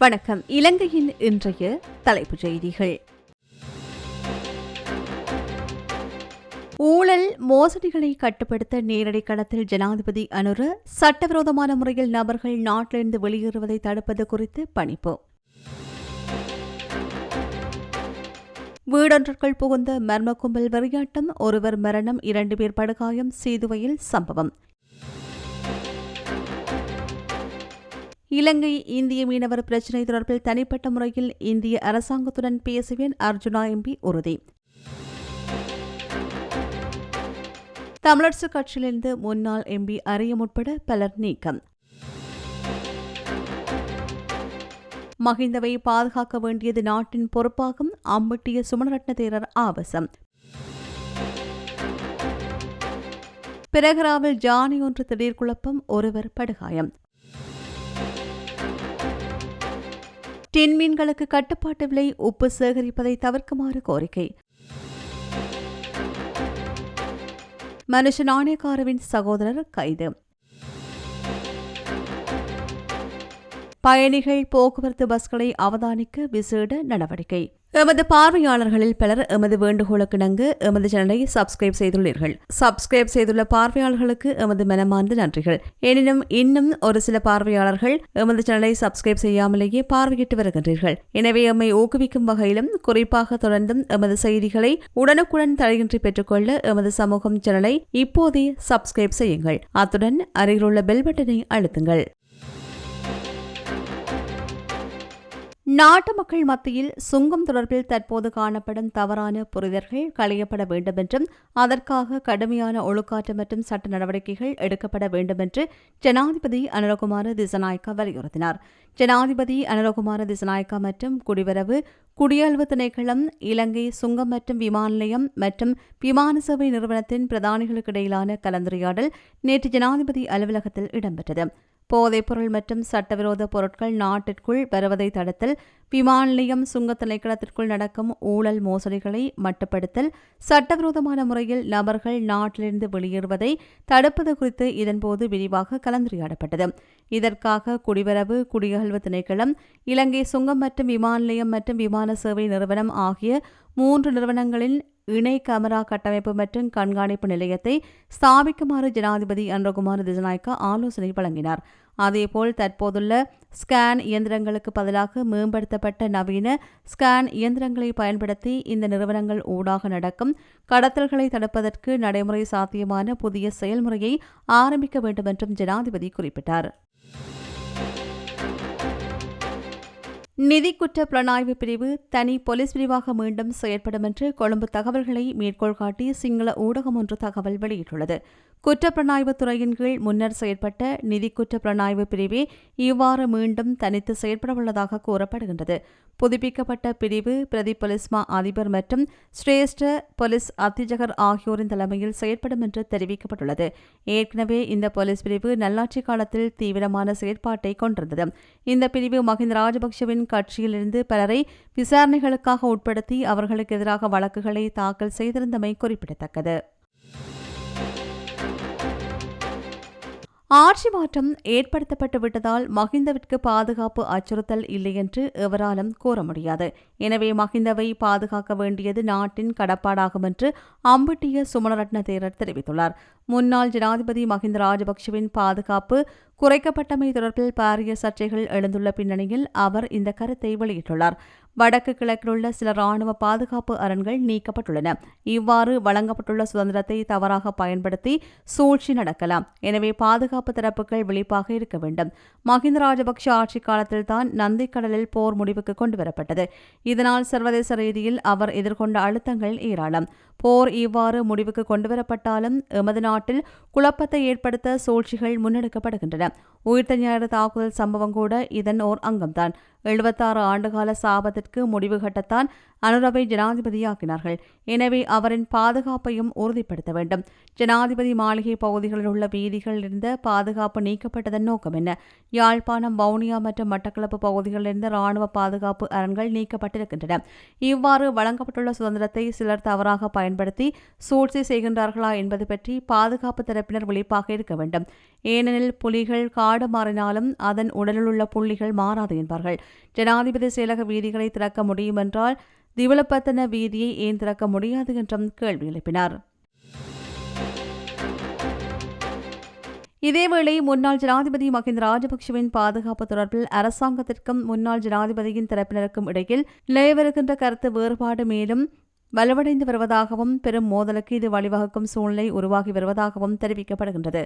வணக்கம். இலங்கையின் இன்றைய தலைப்புச் செய்திகள். ஊழல் மோசடிகளை கட்டுப்படுத்த நேரடி களத்தில் ஜனாதிபதி அனுர சட்டவிரோதமான முறையில் நபர்கள் நாட்டிலிருந்து வெளியேறுவதை தடுப்பது குறித்து பணிப்பு. வீடொன்றுக்குள் புகுந்த மர்ம கும்பல் வெறியாட்டம் ஒருவர் மரணம் இரண்டு பேர் படுகாயம் சீதுவையில் சம்பவம். இலங்கை இந்திய மீனவர் பிரச்சினை தொடர்பில் தனிப்பட்ட முறையில் இந்திய அரசாங்கத்துடன் பேசுவேன் அர்ஜுனா எம்பி உறுதி. தமிழரசுக் கட்சியிலிருந்து முன்னாள் எம்பி அரியம் உட்பட பலர் நீக்கம். மகிந்தவை பாதுகாக்க வேண்டியது நாட்டின் பொறுப்பாகும் அம்பட்டிய சுமணரட்ன தேரர் ஆவசம். பிரகராவில் ஜானி ஒன்று திடீர் குழப்பம் ஒருவர் படுகாயம். டின் மீன்களுக்கு கட்டுப்பாட்டு விலை உப்பு சேகரிப்பதை தவிர்க்குமாறு கோரிக்கை. மனுஷ நாணயக்காரவின் சகோதரர் கைது. பயணிகள் போக்குவரத்து பஸ்களை அவதானிக்க விசேட நடவடிக்கை. எமது பார்வையாளர்களில் பலர் எமது வேண்டுகோளுக்கிணங்கு எமது சேனலை சப்ஸ்கிரைப் செய்துள்ளீர்கள். சப்ஸ்கிரைப் செய்துள்ள பார்வையாளர்களுக்கு எமது மனமார்ந்த நன்றிகள். எனினும் இன்னும் ஒரு சில பார்வையாளர்கள் எமது சேனலை சப்ஸ்கிரைப் செய்யாமலேயே பார்வையிட்டு வருகின்றீர்கள். எனவே எம்மை ஊக்குவிக்கும் வகையிலும் குறிப்பாக தொடர்ந்தும் எமது செய்திகளை உடனுக்குடன் தடையின்றி பெற்றுக்கொள்ள எமது சமூகம் சேனலை இப்போதே சப்ஸ்கிரைப் செய்யுங்கள். அத்துடன் அருகிலுள்ள பெல் பட்டனை அழுத்துங்கள். நாட்டு மக்கள் மத்தியில் சுங்கம் தொடர்பில் தற்போது காணப்படும் தவறான புரிதல்கள் களையப்பட வேண்டும் என்றும் அதற்காக கடுமையான ஒழுக்காற்று மற்றும் சட்ட நடவடிக்கைகள் எடுக்கப்பட வேண்டும் என்று ஜனாதிபதி அனுரகுமார திசநாயக்கா வலியுறுத்தினார். ஜனாதிபதி அனுரகுமார திசநாயக்கா மற்றும் குடிவரவு குடியாழ்வு திணைக்களம் இலங்கை சுங்கம் மற்றும் விமான நிலையம் மற்றும் விமான சேவை நிறுவனத்தின் பிரதானிகளுக்கிடையிலான கலந்துரையாடல் நேற்று ஜனாதிபதி அலுவலகத்தில் இடம்பெற்றது. போதைப்பொருள் மற்றும் சட்டவிரோத பொருட்கள் நாட்டிற்குள் வருவதை தடுத்தல் விமான நிலையம் சுங்க திணைக்களத்திற்குள் நடக்கும் ஊழல் மோசடிகளை மட்டுப்படுத்தல் சட்டவிரோதமான முறையில் நபர்கள் நாட்டிலிருந்து வெளியேறுவதை தடுப்பது குறித்து இதன்போது விரிவாக கலந்துரையாடப்பட்டது. இதற்காக குடிவரவு குடியகழ்வு திணைக்களம் இலங்கை சுங்கம் மற்றும் விமான நிலையம் மற்றும் விமான சேவை நிறுவனம் ஆகிய மூன்று நிறுவனங்களின் இணை கேமரா கட்டமைப்பு மற்றும் கண்காணிப்பு நிலையத்தை ஸ்தாபிக்குமாறு ஜனாதிபதி அன்றகுமார் திசநாயக்கா ஆலோசனை வழங்கினார். அதேபோல் தற்போதுள்ள ஸ்கேன் இயந்திரங்களுக்கு பதிலாக மேம்படுத்தப்பட்ட நவீன ஸ்கேன் இயந்திரங்களை பயன்படுத்தி இந்த நிறுவனங்கள் ஊடாக நடக்கும். கடத்தல்களை தடுப்பதற்கு நடைமுறை சாத்தியமான புதிய செயல்முறையை ஆரம்பிக்க வேண்டும் என்றும் ஜனாதிபதி குறிப்பிட்டார். நிதி குற்ற புலனாய்வு பிரிவு தனி போலீஸ் பிரிவாக மீண்டும் செயற்படும் என்று கொழும்பு தகவல்களை மேற்கோள் காட்டி சிங்கள ஊடகம் ஒன்று தகவல் வெளியிட்டுள்ளது. குற்றப்புலனாய்வு துறையின் கீழ் முன்னர் செயற்பட்ட நிதி குற்ற புலனாய்வு பிரிவே இவ்வாறு மீண்டும் தனித்து செயற்படவுள்ளதாக கூறப்படுகின்றது. புதுப்பிக்கப்பட்ட பிரிவு பிரதி பொலிஸ்மா அதிபர் மற்றும் சிரேஷ்ட போலீஸ் அத்திஜகர் ஆகியோரின் தலைமையில் செயற்படும் என்று தெரிவிக்கப்பட்டுள்ளது. ஏற்கனவே இந்த போலீஸ் பிரிவு நல்லாட்சி காலத்தில் தீவிரமான செயற்பாட்டை கொண்டிருந்தது. இந்த பிரிவு மஹிந்த ராஜபக்சவின் கட்சியிலிருந்து பலரை விசாரணைகளுக்காக உட்படுத்தி அவர்களுக்கு எதிராக வழக்குகளை தாக்கல் செய்திருந்தமை குறிப்பிடத்தக்கது. ஆட்சி மாற்றம் ஏற்படுத்தப்பட்டு விட்டதால் மஹிந்தவிற்கு பாதுகாப்பு அச்சுறுத்தல் இல்லை என்று எவராலும் கூற முடியாது. எனவே மஹிந்தவை பாதுகாக்க வேண்டியது நாட்டின் கடப்பாடாகும் என்று அம்பிட்டிய சுமணரட்ன தேரர் தெரிவித்துள்ளார். முன்னாள் ஜனாதிபதி மஹிந்த ராஜபக்சவின் பாதுகாப்பு குறைக்கப்பட்டமை தொடர்பில் பாரிய சர்ச்சைகள் எழுந்துள்ள பின்னணியில் அவர் இந்த கருத்தை வெளியிட்டுள்ளார். வடக்கு கிழக்கில் உள்ள சில ராணுவ பாதுகாப்பு அரண்கள் நீக்கப்பட்டுள்ளன. இவ்வாறு வழங்கப்பட்டுள்ள சுதந்திரத்தை தவறாக பயன்படுத்தி சூழ்ச்சி நடக்கலாம். எனவே பாதுகாப்பு தரப்புகள் விழிப்பாக இருக்க வேண்டும். மஹிந்த ராஜபக்ஷ ஆட்சி காலத்தில்தான் நந்திக்கடலில் போர் முடிவுக்கு கொண்டுவரப்பட்டது. இதனால் சர்வதேச ரீதியில் அவர் எதிர்கொண்ட அழுத்தங்கள் ஏராளம். போர் இவ்வாறு முடிவுக்கு கொண்டுவரப்பட்டாலும் எமது நாட்டில் குழப்பத்தை ஏற்படுத்த சூழ்ச்சிகள் முன்னெடுக்கப்படுகின்றன. உயிர்த்த ஞாயிறு தாக்குதல் சம்பவம் கூட இதன் ஓர் அங்கம்தான். எழுபத்தாறு ஆண்டுகால சாபத்திற்கு முடிவு கட்டத்தான் அனுரவை ஜனாதிபதியாக்கினார்கள். எனவே அவரின் பாதுகாப்பையும் உறுதிப்படுத்த வேண்டும். ஜனாதிபதி மாளிகை பகுதிகளில் உள்ள வீதிகளில் இருந்த பாதுகாப்பு நீக்கப்பட்டதன் நோக்கம் என்ன? யாழ்ப்பாணம் வவுனியா மற்றும் மட்டக்களப்பு பகுதிகளில் இருந்த ராணுவ பாதுகாப்பு அரண்கள் நீக்கப்பட்டிருக்கின்றன. இவ்வாறு வழங்கப்பட்டுள்ள சுதந்திரத்தை சிலர் தவறாக பயன்படுத்தி சூழ்ச்சி செய்கின்றார்களா என்பது பற்றி பாதுகாப்பு தரப்பினர் விழிப்பாக இருக்க வேண்டும். ஏனெனில் புலிகள் காடு மாறினாலும் அதன் உடலில் உள்ள புள்ளிகள் மாறாது என்பார்கள். ஜனாதிபதி செயலக வீதிகளை திறக்க முடியும் என்றால் திவலப்பத்தன வீதியை ஏன் திறக்க முடியாது என்றும் கேள்வி எழுப்பினார். இதேவேளை முன்னாள் ஜனாதிபதி மஹிந்த ராஜபக்சவின் பாதுகாப்பு தொடர்பில் அரசாங்கத்திற்கும் முன்னாள் ஜனாதிபதியின் தரப்பினருக்கும் இடையில் நிலவருகின்ற கருத்து வேறுபாடு மேலும் வலுவடைந்து வருவதாகவும் பெரும் மோதலுக்கு இது வழிவகுக்கும் சூழ்நிலை உருவாகி வருவதாகவும் தெரிவிக்கப்படுகின்றது.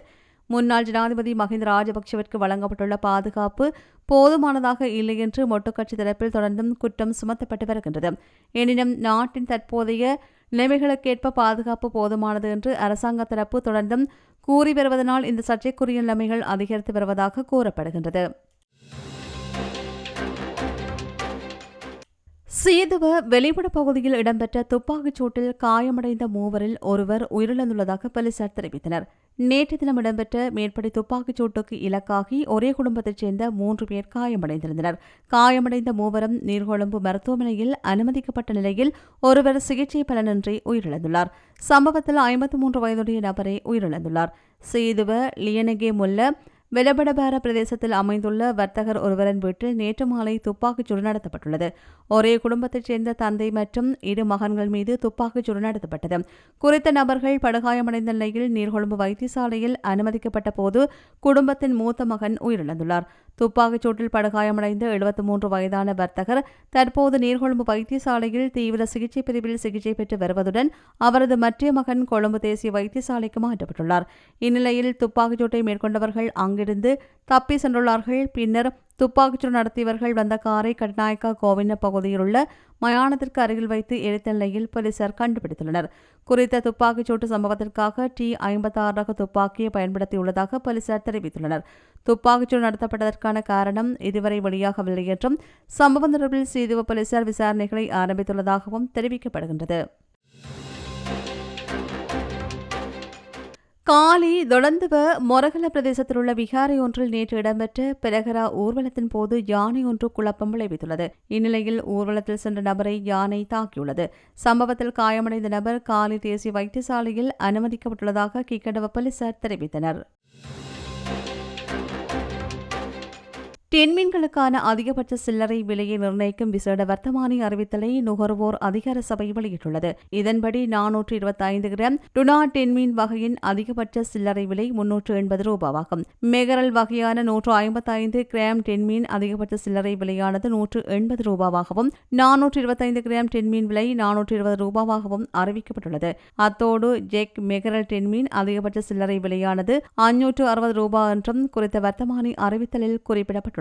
முன்னாள் ஜனாதிபதி மஹிந்த ராஜபக்சவிற்கு வழங்கப்பட்டுள்ள பாதுகாப்பு போதுமானதாக இல்லை என்று மொட்டுக்கட்சி தரப்பில் தொடர்ந்தும் குற்றம் சுமத்தப்பட்டு வருகின்றது. எனினும் நாட்டின் தற்போதைய நிலைமைகளுக்கேற்ப பாதுகாப்பு போதுமானது என்று அரசாங்க தரப்பு தொடர்ந்தும் கூறி வருவதனால் இந்த சர்ச்சைக்குரிய நிலைமைகள் அதிகரித்து வருவதாக கூறப்படுகின்றது. சேதுவ வெளிப்பட பகுதியில் இடம்பெற்ற துப்பாக்கிச் சூட்டில் காயமடைந்த மூவரில் ஒருவர் உயிரிழந்துள்ளதாக போலீசார் தெரிவித்தனர். நேற்று தினம் இடம்பெற்ற மேற்படி துப்பாக்கிச் சூட்டுக்கு இலக்காகி ஒரே குடும்பத்தைச் சேர்ந்த மூன்று பேர் காயமடைந்திருந்தனர். காயமடைந்த மூவரும் நீர்கொழும்பு மருத்துவமனையில் அனுமதிக்கப்பட்ட நிலையில் ஒருவர் சிகிச்சை பலனின்றி உயிரிழந்துள்ளார். சம்பவத்தில் ஐம்பத்தி மூன்று வயதுடைய நபரை உயிரிழந்துள்ளார். சேதுவ லியனகே முல்ல வெலபடபார பிரதேசத்தில் அமைந்துள்ள வர்த்தகர் ஒருவரின் வீட்டில் நேற்று மாலை துப்பாக்கிச்சூடு நடத்தப்பட்டுள்ளது. ஒரே குடும்பத்தைச் சேர்ந்த தந்தை மற்றும் இரு மகன்கள் மீது துப்பாக்கிச்சூடு நடத்தப்பட்டது. குறித்த நபர்கள் படுகாயமடைந்த நிலையில் நீர்கொழும்பு வைத்தியசாலையில் அனுமதிக்கப்பட்ட போது குடும்பத்தின் மூத்த மகன் உயிரிழந்துள்ளார். துப்பாக்கிச் சூட்டில் படுகாயமடைந்த எழுபத்தி மூன்று வயதான வர்த்தகர் தற்போது நீர்கொழும்பு வைத்தியசாலையில் தீவிர சிகிச்சை பிரிவில் சிகிச்சை பெற்று வருவதுடன் அவரது மற்ற மகன் கொழும்பு தேசிய வைத்தியசாலைக்கு மாற்றப்பட்டுள்ளார் இந்நிலையில் துப்பாக்கிச் சூட்டை மேற்கொண்டவர்கள் அங்கிருந்து தப்பி சென்றுள்ளார்கள். பின்னர் துப்பாக்கிச்சூடு நடத்தியவர்கள் வந்த காரை கட்நாயக்கா கோவிந்த பகுதியில் உள்ள மயானத்திற்கு அருகில் வைத்து எரித்த நிலையில் போலீசார் கண்டுபிடித்துள்ளனர். குறித்த துப்பாக்கிச்சூட்டு சம்பவத்திற்காக டி ஐம்பத்தாறு ரக துப்பாக்கியை பயன்படுத்தியுள்ளதாக போலீசார் தெரிவித்துள்ளனர். துப்பாக்கிச்சூடு நடத்தப்பட்டதற்கான காரணம் இதுவரை வெளியாகவில்லை என்றும் சம்பவம் தொடர்பில் சீதுவ போலீசார் விசாரணைகளை ஆரம்பித்துள்ளதாகவும் தெரிவிக்கப்படுகின்றது. காலி தொடர்ந்துவ மொரகல பிரதேசத்தில் உள்ள விகாரை ஒன்றில் நேற்று இடம்பெற்ற பிரகரா ஊர்வலத்தின் போது யானை ஒன்று குழப்பம் விளைவித்துள்ளது. இந்நிலையில் ஊர்வலத்தில் சென்ற நபரை யானை தாக்கியுள்ளது. சம்பவத்தில் காயமடைந்த நபர் காலி தேசிய வைத்தியசாலையில் அனுமதிக்கப்பட்டுள்ளதாக கிக்கடவ போலீசார் தெரிவித்தனர். தென்மீன்களுக்கான அதிகபட்ச சில்லறை விலையை நிர்ணயிக்கும் விசேட வர்த்தமானி அறிவித்தலை நுகர்வோர் அதிகார சபை வெளியிட்டுள்ளது. இதன்படி நானூற்று இருபத்தி ஐந்து கிராம் டுனா டென்மீன் வகையின் அதிகபட்ச சில்லறை விலை முன்னூற்று எண்பது ரூபாவாகும். மெகரல் வகையான நூற்று ஐம்பத்தைந்து கிராம் டென்மீன் அதிகபட்ச சில்லறை விலையானது நூற்று எண்பது ரூபாவாகவும் நானூற்று இருபத்தைந்து கிராம் டென்மீன் விலை நானூற்று இருபது ரூபாவாகவும் அறிவிக்கப்பட்டுள்ளது. அத்தோடு ஜெக் மெகரல் டென்மீன் அதிகபட்ச சில்லறை விலையானது அஞ்சூற்று அறுபது ரூபாய் என்றும் குறித்த வர்த்தமானி அறிவித்தலில் குறிப்பிடப்பட்டுள்ளது.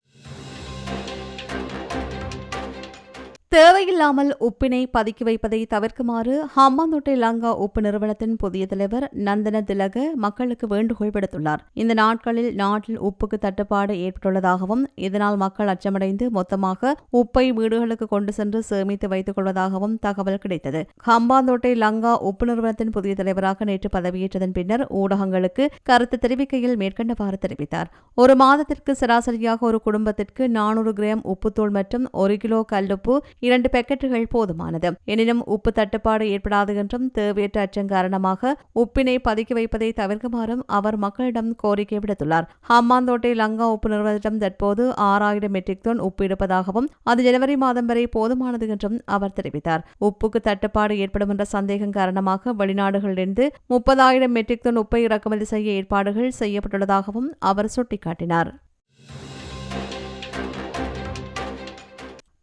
தேவையில்லாமல் உப்பினை பதுக்கி வைப்பதை தவிர்க்குமாறு ஹம்பாந்தோட்டை லங்கா உப்பு நிறுவனத்தின் புதிய தலைவர் நந்தன திலக மக்களுக்கு வேண்டுகோள் விடுத்துள்ளார். இந்த நாட்களில் நாட்டில் உப்புக்கு தட்டுப்பாடு ஏற்பட்டுள்ளதாகவும் இதனால் மக்கள் அச்சமடைந்து மொத்தமாக உப்பை வீடுகளுக்கு கொண்டு சென்று சேமித்து வைத்துக் கொள்வதாகவும் தகவல் கிடைத்தது. ஹம்பாந்தோட்டை லங்கா உப்பு நிறுவனத்தின் புதிய தலைவராக நேற்று பதவியேற்றதன் பின்னர் ஊடகங்களுக்கு கருத்து தெரிவிக்கையில் மேற்கண்டவாறு தெரிவித்தார். ஒரு மாதத்திற்கு சராசரியாக ஒரு குடும்பத்திற்கு நானூறு கிராம் உப்புத்தூள் மற்றும் ஒரு கிலோ கல்லுப்பு இரண்டு பேக்கெட்டுகள் போதுமானது. எனினும் உப்பு தட்டுப்பாடு ஏற்படாது என்றும் தேவையற்ற அச்சம் காரணமாக உப்பினை பதுக்கி வைப்பதை தவிர்க்குமாறும் அவர் மக்களிடம் கோரிக்கை விடுத்துள்ளார். ஹம்மாந்தோட்டை லங்கா உப்பு நிறுவனத்திடம் தற்போது ஆறாயிரம் மெட்ரிக் டன் உப்பு இருப்பதாகவும் அது ஜனவரி மாதம் வரை போதுமானது என்றும் அவர் தெரிவித்தார். உப்புக்கு தட்டுப்பாடு ஏற்படும் என்ற சந்தேகம் காரணமாக வெளிநாடுகளிலிருந்து முப்பதாயிரம் மெட்ரிக் டன் உப்பை இறக்குமதி செய்ய ஏற்பாடுகள் செய்யப்பட்டுள்ளதாகவும் அவர் சுட்டிக்காட்டினார்.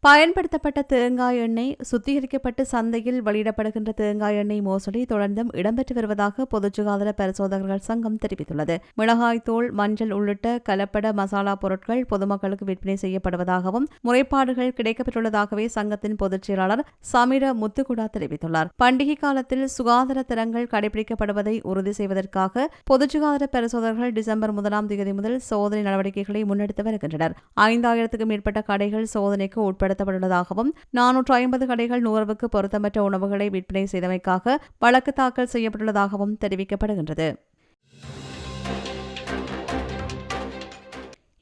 பயன்படுத்தப்பட்ட தேங்காய் எண்ணெய் சுத்திகரிக்கப்பட்டு சந்தையில் வெளியிடப்படுகின்ற தேங்காய் எண்ணெய் மோசடி தொடர்ந்தும் இடம்பெற்று வருவதாக பொதுச்சுகாதார பரிசோதகர்கள் சங்கம் தெரிவித்துள்ளது. மிளகாய் தூள் மஞ்சள் உள்ளிட்ட கலப்பட மசாலா பொருட்கள் பொதுமக்களுக்கு விற்பனை செய்யப்படுவதாகவும் முறைப்பாடுகள் கிடைக்கப்பெற்றுள்ளதாகவே சங்கத்தின் பொதுச் செயலாளர் சமிர முத்துகுடா தெரிவித்துள்ளார். பண்டிகை காலத்தில் சுகாதார தரங்கள் கடைபிடிக்கப்படுவதை உறுதி செய்வதற்காக பொதுச்சுகாதார பரிசோதகர்கள் டிசம்பர் முதலாம் தேதி முதல் சோதனை நடவடிக்கைகளை முன்னெடுத்து வருகின்றனர். ஐந்தாயிரத்துக்கும் மேற்பட்ட கடைகள் சோதனைக்கு உட்பட செயல்படுத்தப்பட்டுள்ளதாகவும் நானூற்று ஐம்பது கடைகள் நுகர்வுக்கு பொருத்தமற்ற உணவுகளை விற்பனை செய்தமைக்காக வழக்கு தாக்கல் செய்யப்பட்டுள்ளதாகவும் தெரிவிக்கப்படுகின்றது.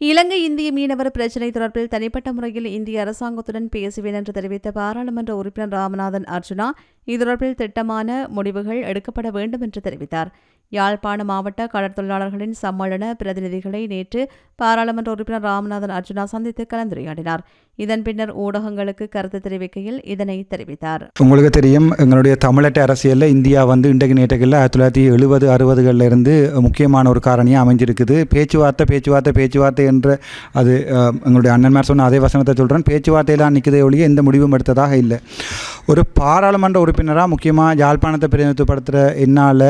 இலங்கை இந்திய மீனவர் பிரச்சினை தொடர்பில் தனிப்பட்ட முறையில் இந்திய அரசாங்கத்துடன் பேசுவேன் என்று தெரிவித்த பாராளுமன்ற உறுப்பினர் ராமநாதன் அர்ஜுனா இது தொடர்பில் திட்டமான முடிவுகள் எடுக்கப்பட வேண்டும் என்று தெரிவித்தார். யாழ்ப்பாண மாவட்ட கடற்தொழிலாளர்களின் சம்மேளன பிரதிநிதிகளை நேற்று பாராளுமன்ற உறுப்பினர் ராமநாதன் அர்ஜுனா சந்தித்து கலந்துரையாடினார். இதன் பின்னர் ஊடகங்களுக்கு கருத்து தெரிவிக்கையில் இதனை தெரிவித்தார். உங்களுக்கு தெரியும் எங்களுடைய தமிழட்ட அரசியலில் இந்தியா வந்து இன்றைக்கு நேற்றுகளில் ஆயிரத்தி தொள்ளாயிரத்தி எழுபது அறுபதுகளில் இருந்து முக்கியமான ஒரு காரணியாக அமைஞ்சிருக்குது. பேச்சுவார்த்தை பேச்சுவார்த்தை பேச்சுவார்த்தை என்ற அது எங்களுடைய அண்ணன்மார் சொன்ன அதே வசனத்தை சொல்கிறேன் பேச்சுவார்த்தையெல்லாம் நிற்கிறதே ஒழிய எந்த முடிவும் எடுத்ததாக இல்லை. ஒரு பாராளுமன்ற உறுப்பினராக முக்கியமாக யாழ்ப்பாணத்தை பிரதிநிதித்துவப்படுத்துகிற என்னால்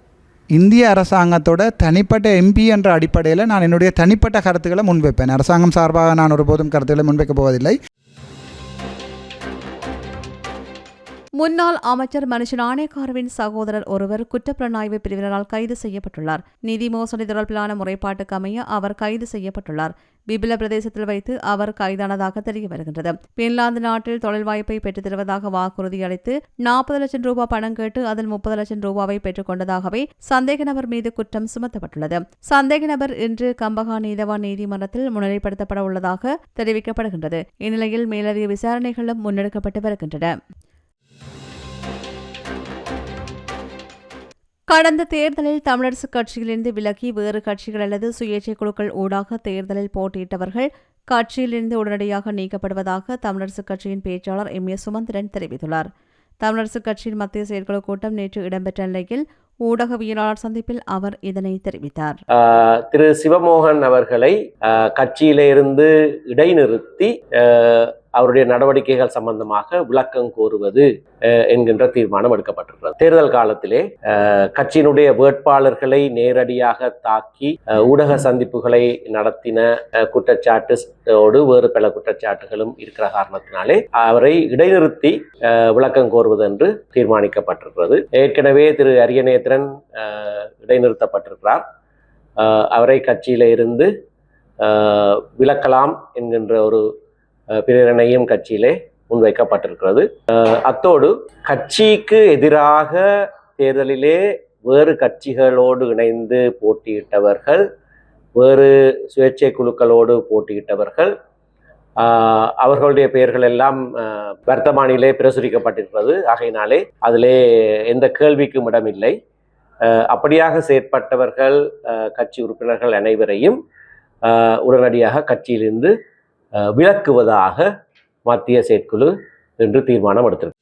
இந்திய அரசாங்கத்தோட தனிப்பட்ட எம்பி என்ற அடிப்படையில் நான் என்னுடைய தனிப்பட்ட கருத்துக்களை முன்வைப்பேன். அரசாங்கம் சார்பாக நான் ஒருபோதும் கருத்துக்களை முன்வைக்கப் போவதில்லை. முன்னாள் அமைச்சர் மனுஷ நாணயக்காரவின் சகோதரர் ஒருவர் குற்றப்புலனாய்வு பிரிவினரால் கைது செய்யப்பட்டுள்ளார். நிதி மோசடி தொடர்பிலான முறைப்பாட்டுக்கு அமைய அவர் கைது செய்யப்பட்டுள்ளார். பிபில பிரதேசத்தில் வைத்து அவர் கைதானதாக தெரிய வருகின்றது. பின்லாந்து நாட்டில் தொழில் வாய்ப்பை பெற்றுத் தருவதாக வாக்குறுதி அளித்து நாற்பது லட்சம் ரூபாய் பணம் கேட்டு அதில் முப்பது லட்சம் ரூபாவை பெற்றுக் கொண்டதாகவே சந்தேக நபர் மீது குற்றம் சுமத்தப்பட்டுள்ளது. சந்தேக நபர் இன்று கம்பகா நீதவான் நீதிமன்றத்தில் முன்னிலைப்படுத்தப்பட உள்ளதாக தெரிவிக்கப்படுகின்றது. இந்நிலையில் மேலதிக விசாரணைகளும் முன்னெடுக்கப்பட்டு வருகின்றன. கடந்த தேர்தலில் தமிழரசு கட்சியிலிருந்து விலகி வேறு கட்சிகள் அல்லது சுயேட்சை குழுக்கள் ஊடாக தேர்தலில் போட்டியிட்டவர்கள் கட்சியிலிருந்து உடனடியாக நீக்கப்படுவதாக தமிழரசுக் கட்சியின் பேச்சாளர் எம். ஏ. சுமந்திரன் தெரிவித்துள்ளார். தமிழரசுக் கட்சியின் மத்திய செயற்குழு கூட்டம் நேற்று இடம்பெற்ற நிலையில் ஊடகவியலாளர் சந்திப்பில் அவர் இதனை தெரிவித்தார். திரு. சிவமோகன் அவர்களை கட்சியிலிருந்து இடைநிறுத்தி அவருடைய நடவடிக்கைகள் சம்பந்தமாக விளக்கம் கோருவது என்கின்ற தீர்மானம் எடுக்கப்பட்டிருக்கிறது. தேர்தல் காலத்திலே கட்சியினுடைய வேட்பாளர்களை நேரடியாக தாக்கி ஊடக சந்திப்புகளை நடத்தின ஆஹ் குற்றச்சாட்டோடு வேறு பல குற்றச்சாட்டுகளும் இருக்கிற காரணத்தினாலே அவரை இடைநிறுத்தி விளக்கம் கோருவது என்று தீர்மானிக்கப்பட்டிருக்கிறது. ஏற்கனவே திரு அரியநேத்திரன் இடைநிறுத்தப்பட்டிருக்கிறார். அவரை கட்சியில இருந்து விலக்கலாம் என்கின்ற ஒரு பிரேரணையும் கட்சியிலே முன்வைக்கப்பட்டிருக்கிறது. அத்தோடு கட்சிக்கு எதிராக தேர்தலிலே வேறு கட்சிகளோடு இணைந்து போட்டியிட்டவர்கள் வேறு சுயேட்சை குழுக்களோடு போட்டியிட்டவர்கள் அவர்களுடைய பெயர்கள் எல்லாம் வர்த்தமானிலே பிரசுரிக்கப்பட்டிருக்கிறது. ஆகையினாலே அதிலே எந்த கேள்விக்கும் இடமில்லை. அப்படியாக செயற்பட்டவர்கள் கட்சி உறுப்பினர்கள் அனைவரையும் உடனடியாக கட்சியிலிருந்து விளக்குவதாக மத்திய செயற்குழு என்று தீர்மானம் எடுத்திருக்கு.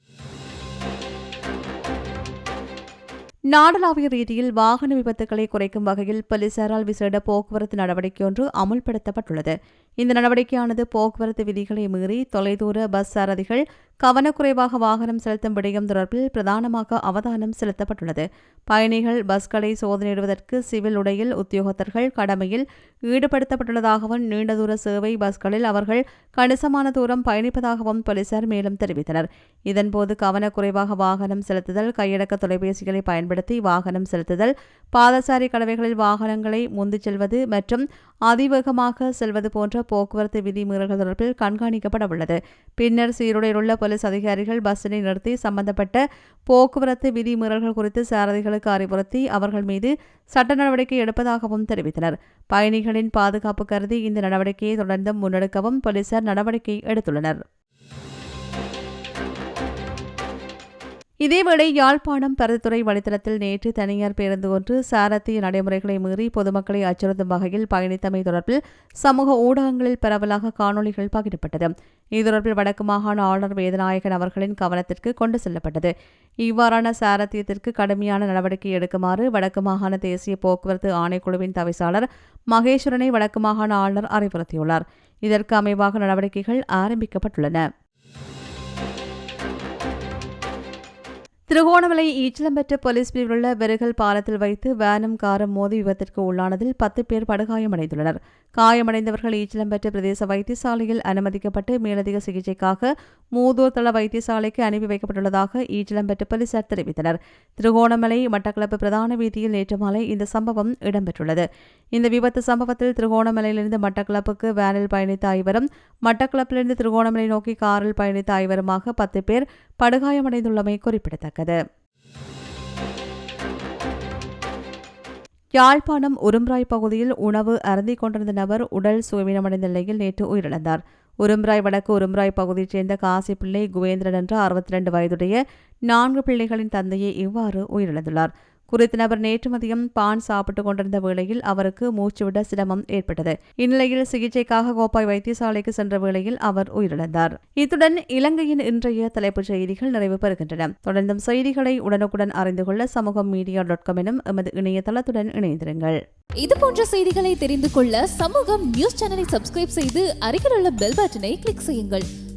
நாடளாவிய ரீதியில் வாகன விபத்துக்களை குறைக்கும் வகையில் போலீசாரால் விசேட போக்குவரத்து நடவடிக்கை ஒன்று அமுல்படுத்தப்பட்டுள்ளது. இந்த நடவடிக்கையானது போக்குவரத்து விதிகளை மீறி தொலைதூர பஸ் சாரதிகள் கவனக்குறைவாக வாகனம் செலுத்தும் விடயம் தொடர்பில் பிரதானமாக அவதானம் செலுத்தப்பட்டுள்ளது. பயணிகள் பஸ்களை சோதனையிடுவதற்கு சிவில் உடையில் உத்தியோகத்தர்கள் கடமையில் ஈடுபடுத்தப்பட்டுள்ளதாகவும் நீண்ட தூர சேவை பஸ்களில் அவர்கள் கணிசமான தூரம் பயணிப்பதாகவும் போலீசார் மேலும் தெரிவித்தனர். இதன்போது கவனக்குறைவாக வாகனம் செலுத்துதல் கையடக்க தொலைபேசிகளை பயன்படுத்தி வாகனம் செலுத்துதல் பாதசாரி கடவைகளில் வாகனங்களை முந்திச் செல்வது மற்றும் அதிவேகமாக செல்வது போன்ற போக்குவரத்து விதிமீறல்கள் தொடர்பில் கண்காணிக்கப்பட உள்ளது. பின்னர் சீருடையிலுள்ள போலீஸ் அதிகாரிகள் பஸ்ஸினை நிறுத்தி சம்பந்தப்பட்ட போக்குவரத்து விதிமீறல்கள் குறித்து சாரதிகளுக்கு அறிவுறுத்தி அவர்கள் மீது சட்ட நடவடிக்கை எடுப்பதாகவும் தெரிவித்தனர். பயணிகளின் பாதுகாப்பு கருதி இந்த நடவடிக்கையை தொடர்ந்தும் முன்னெடுக்கவும் போலீசார் நடவடிக்கை எடுத்துள்ளனர். இதேவேளை யாழ்ப்பாணம் பரதுறை வழித்தடத்தில் நேற்று தனியார் பேருந்து ஒன்று சாரத்திய நடைமுறைகளை மீறி பொதுமக்களை அச்சுறுத்தும் வகையில் பயணித்தமை தொடர்பில் சமூக ஊடகங்களில் பரவலாக காணொலிகள் பகிரப்பட்டது. இது தொடர்பில் வடக்கு மாகாண ஆளுநர் வேதநாயகன் அவர்களின் கவனத்திற்கு கொண்டு செல்லப்பட்டது. இவ்வாறான சாரத்தியத்திற்கு கடுமையான நடவடிக்கை எடுக்குமாறு வடக்கு மாகாண தேசிய போக்குவரத்து ஆணைக்குழுவின் தவிசாளர் மகேஸ்வரனை வடக்கு மாகாண ஆளுநர் அறிவுறுத்தியுள்ளார். இதற்கு அமைவாக நடவடிக்கைகள் ஆரம்பிக்கப்பட்டுள்ளன. திருகோணமலை ஈச்சலம்பெற்ற போலீஸ் பிரிவில் உள்ள வெறுகல் பாலத்தில் வைத்து வேனும் காரும் மோதி விபத்திற்கு உள்ளானதில் பத்து பேர் படுகாயமடைந்துள்ளனர் காயமடைந்தவர்கள் ஈச்சலம்பெற்ற பிரதேச வைத்தியசாலையில் அனுமதிக்கப்பட்டு மேலதிக சிகிச்சைக்காக மூதூர் தள வைத்தியசாலைக்கு அனுப்பி வைக்கப்பட்டுள்ளதாக ஈச்சலம்பெற்ற போலீசார் தெரிவித்தனர். திருகோணமலை மட்டக்களப்பு பிரதான வீதியில் நேற்று மாலை இந்த சம்பவம் இடம்பெற்றுள்ளது. இந்த விபத்து சம்பவத்தில் திருகோணமலையிலிருந்து மட்டக்களப்புக்கு வேனில் பயணித்த ஐவரும் மட்டக்களப்பிலிருந்து திருகோணமலை நோக்கி காரில் பயணித்த ஐவருமாக பத்து பேர் படுகாயமடைந்துள்ளமை குறிப்பிடத்தக்கது. யாழ்ப்பாணம் உரும்ராய் பகுதியில் உணவு அருந்திக் கொண்டிருந்த நபர் உடல் சுகவீனமடைந்த நிலையில் நேற்று உயிரிழந்தார். உரும்ராய் வடக்கு உரும்ராய் பகுதியைச் சேர்ந்த காசி பிள்ளை குவேந்திரன் என்ற அறுபத்தி ரெண்டு வயதுடைய நான்கு பிள்ளைகளின் தந்தையை இவ்வாறு உயிரிழந்துள்ளார். குறித்த நபர் நேற்று மதியம் பான் சாப்பிட்டுக் கொண்டிருந்த வேளையில் அவருக்கு மூச்சுவிட சிரமம் ஏற்பட்டது. இந்நிலையில் சிகிச்சைக்காக கோப்பாய் வைத்தியசாலைக்கு சென்ற வேளையில் அவர் உயிரிழந்தார். இத்துடன் இலங்கையின் இன்றைய தலைப்புச் செய்திகள் நிறைவு பெறுகின்றன. தொடர்ந்தும் செய்திகளை உடனுக்குடன் அறிந்து கொள்ள சமூகம் மீடியா டாட் காம் எனும் எமது இணையதளத்துடன் இணைந்திருங்கள். இது போன்ற செய்திகளை தெரிந்து கொள்ள சமூகம் நியூஸ் சேனலை சப்ஸ்கிரைப் செய்து அருகில் உள்ள பெல் பட்டனை கிளிக் செய்யுங்கள்.